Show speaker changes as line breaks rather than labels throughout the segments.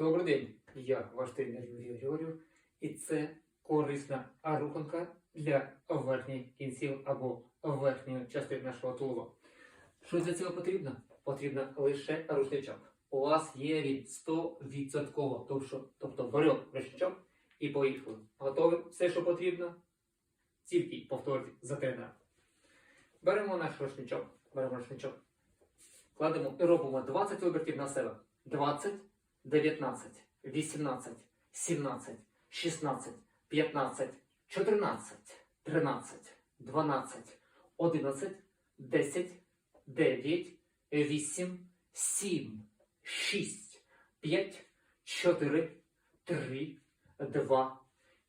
Добрий день, я ваш тренер Юрій Григорів, і це корисна руханка для верхніх кінців або верхньої частини нашого тулуба. Що для цього потрібно? Потрібно лише рушничок. У вас є він 100%, тобто, тобто беремо рушничок і поїхали. Готові? Все, що потрібно, тільки повторюйте за тренером. Беремо наш рушничок, беремо рушничок, кладемо і робимо 20 обертів на себе. 20, 19, 18, 17, 16, 15, 14, 13, 12, 11, 10, 9, 8, 7, 6, 5, 4, 3, 2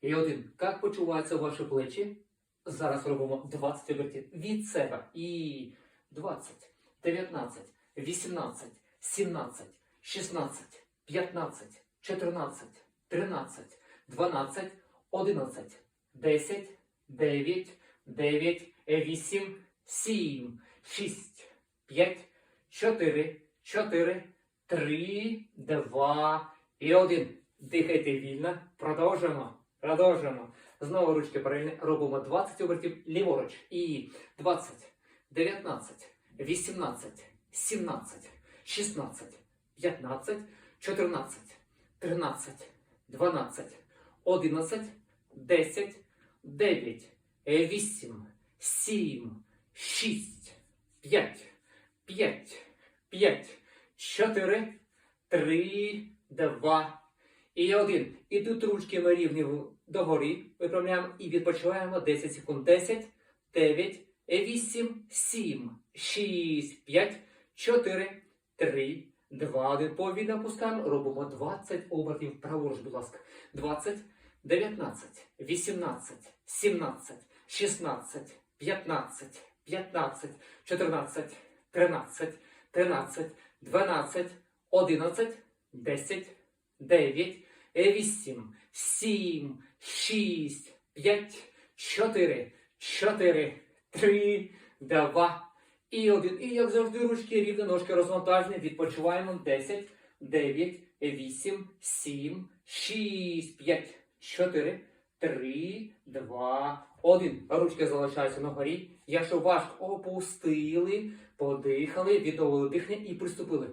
і 1. Як почуваються ваші плечі? Зараз робимо 20 обертів від себе. І 20, 19, 18, 17, 16, 15, 14, 13, 12, 11, 10, 9, 9, 8, 7, 6, 5, 4, 4, 3, 2 і 1. Дихайте вільно. Продовжуємо. Продовжуємо. Знову ручки паралельно. Робимо 20 обертів ліворуч. І 20, 19, 18, 17, 16, 15, 14, 13, 12, 11, 10, 9, 8, 7, 6, 5, 5, 5, 4, 3, 2 і 1. І тут ручки ми рівні догорі. Виправляємо і відпочиваємо 10 секунд. 10, 9, 8, 7, 6, 5, 4, 3, 2, 1. Повільно опускаємо. Робимо 20 обертів праворуч, будь ласка. 20, 19, 18, 17, 16, 15, 15, 14, 13, 13, 12, 11, 10, 9, 8, 7, 6, 5, 4, 4, 3, 2 і 1. І як завжди ручки рівно, ножки розвантажені. Відпочиваємо 10, 9, 8, 7, 6, 5, 4, 3, 2, 1. Ручки залишаються на горі. Якщо важко опустили, подихали, відновили дихання і приступили.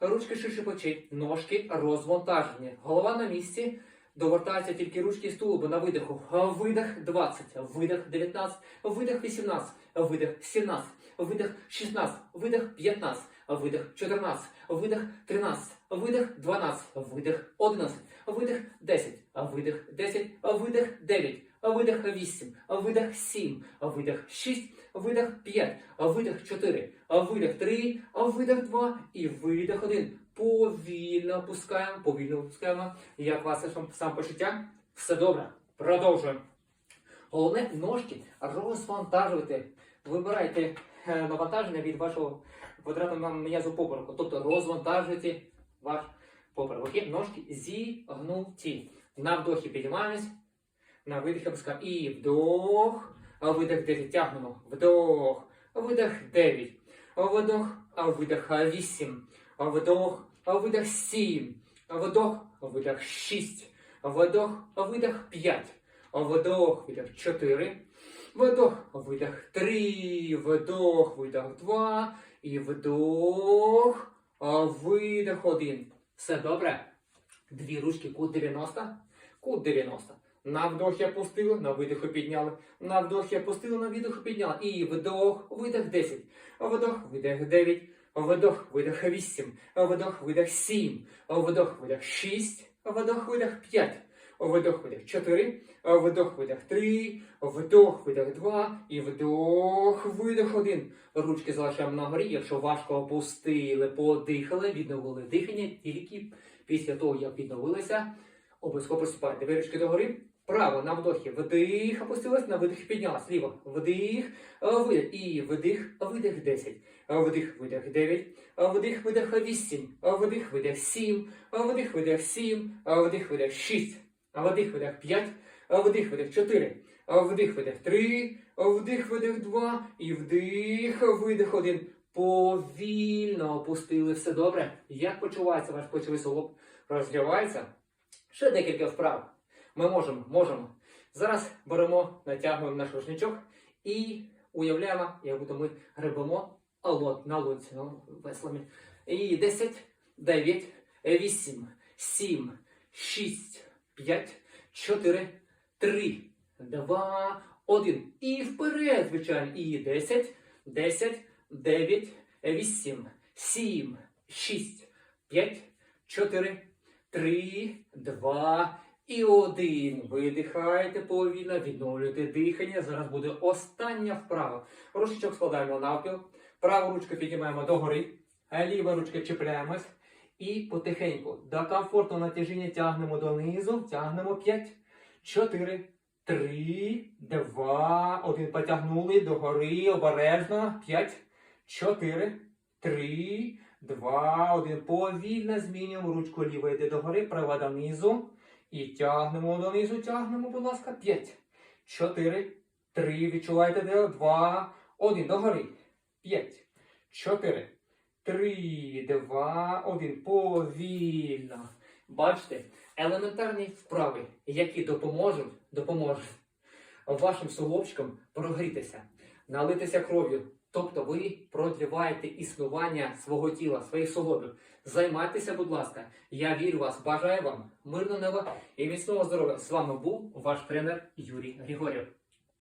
Ручки ширше плечей, ножки розвантажені. Голова на місці. Довертаються тільки ручки з тулуба на видиху. Видих 20, видих 19, видих 18, видих 17, видих 16, видих 15, видих 14, видих 13, видих 12, видих 11, видих 10, видих 10, видих 9, видих 8, видих 7, видих 6, видих 5, видих 4, видих 3, видих 2 і видих 1. Повільно опускаємо, повільно опускаємо. Як ваше сам- самопочуття? Все добре. Продовжуємо. Головне ножки розвантажуйте. Вибирайте е, навантаження від вашого квадратного м'язу попереку. Тобто розвантажуйте ваш поперек. Ножки зігнуті. На вдохі піднімаємось, на видихі опускаємо. І вдох, а видих 10. Тягнемо. Вдох, видих 9. Вдох, а видих 8. Вдох, а видих 7. Вдох, видих 6. Вдох, видих 5. Вдох, видих 4. Вдох, видих 3. Вдох, видих 2. І вдох, а видих 1. Все добре? Дві ручки, кут 90. Кут 90. На вдох я пустили, на видиху підняли. На вдох я пустили, на видиху підняли. І вдох, видих 10. Вдох, видих 9. Вдох, видих 8. Вдох, видих 7. Вдох, видих 6. Вдох, видих 5. Вдох, видих 4. Вдох, видих 3. Вдох, видих 2. І вдох, видих 1. Ручки залишаємо на горі. Якщо важко опустили, подихали, відновили дихання тільки після того, як відновилися. Обов'язково приступайте. Дві ручки догори. Право на вдохі. Вдих, опустилась, на видих піднялась. Ліво. Вдих, видих. І вдих, видих 10. Вдих, видих 9. Вдих, видих 8. Вдих, видих 7. Вдих, видих 7. Вдих, видих 6. Вдих, видих 5. Вдих, видих 4. Вдих, видих 3. Вдих, видих 2. І вдих, видих 1. Повільно опустили. Все добре. Як почувається ваш плечовий суглоб? розгрівається. Ще декілька вправ. Ми можемо, можемо. Зараз беремо, натягуємо наш рушничок і уявляємо, як будто ми гребемо лод, на лодці ну, веслами. І 10, 9, 8, 7, 6, 5, 4, 3, 2, 1. І вперед, звичайно. І 10, 10, 9, 8, 7, 6, 5, 4, 3, 2 і 1. Видихайте повільно, відновлюйте дихання. Зараз буде остання вправа. Рушечок складаємо навпіл. Праву ручку піднімаємо догори, ліва ручка чіпляємось. І потихеньку до комфортного натяжіння тягнемо донизу. Тягнемо 5, 4, 3, 2, 1. Потягнули догори, обережно. 5, 4, 3, 2, 1. Повільно змінюємо ручку ліва йде догори, права донизу. І тягнемо донизу, тягнемо, будь ласка, 5, 4, 3, відчувайте де, 2, 1, догори, 5, 4, 3, 2, 1, повільно. Бачите, елементарні вправи, які допоможуть, допоможуть вашим суглобчикам прогрітися, налитися кров'ю. Тобто ви продліваєте існування свого тіла, своїх суглобів. Займайтеся, будь ласка. Я вірю вас, бажаю вам мирного неба і міцного здоров'я. З вами був ваш тренер Юрій Григорєв.